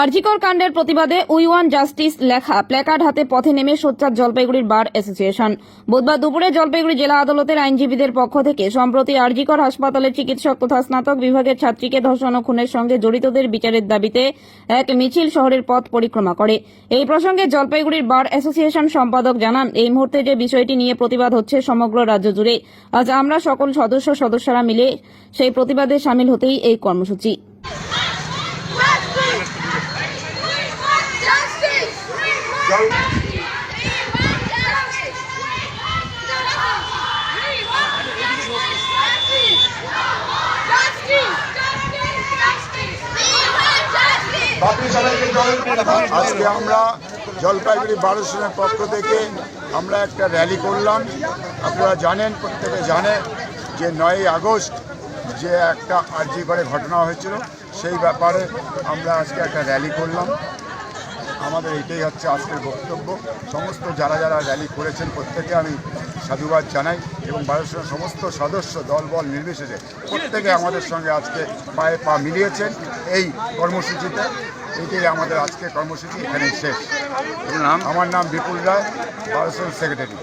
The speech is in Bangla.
আরজিকর কাণ্ডের প্রতিবাদে উই ওয়ান জাস্টিস লেখা প্ল্যাকার্ড হাতে পথে নেমে সোচ্চার জলপাইগুড়ির বার অ্যাসোসিয়েশন। বুধবার দুপুরে জলপাইগুড়ি জেলা আদালতের আইনজীবীদের পক্ষ থেকে সম্প্রতি আরজিকর হাসপাতালের চিকিৎসক তথা স্নাতক বিভাগের ছাত্রীকে ধর্ষণ ও খুনের সঙ্গে জড়িতদের বিচারের দাবিতে এক মিছিল শহরের পথ পরিক্রমা করে। এই প্রসঙ্গে জলপাইগুড়ির বার অ্যাসোসিয়েশন সম্পাদক জানান, এই মুহূর্তে যে বিষয়টি নিয়ে প্রতিবাদ হচ্ছে সমগ্র রাজ্য জুড়ে, আজ আমরা সকল সদস্য সদস্যরা মিলে সেই প্রতিবাদে সামিল হতেই এই কর্মসূচি। আজকে আমরা জলপাইগুড়ি বারোশনের পক্ষ থেকে আমরা একটা র্যালি করলাম। আপনারা জানেন, প্রত্যেকে জানে যে নয়ই আগস্ট যে একটা আর্জি করে ঘটনা হয়েছিল, সেই ব্যাপারে আমরা আজকে একটা র্যালি করলাম। আমাদের এটাই হচ্ছে আজকের বক্তব্য। সমস্ত যারা যারা র্যালি করেছেন প্রত্যেকে আমি সাধুবাদ জানাই এবং বায়ুসেনার সমস্ত সদস্য দলবল নির্বিশেষে প্রত্যেকে আমাদের সঙ্গে আজকে পায়ে পা মিলিয়েছেন এই কর্মসূচিতে। এটাই আমাদের আজকে কর্মসূচি এখানে শেষ। নাম? আমার নাম বিপুল রায় বায়ুসেনার সেক্রেটারি।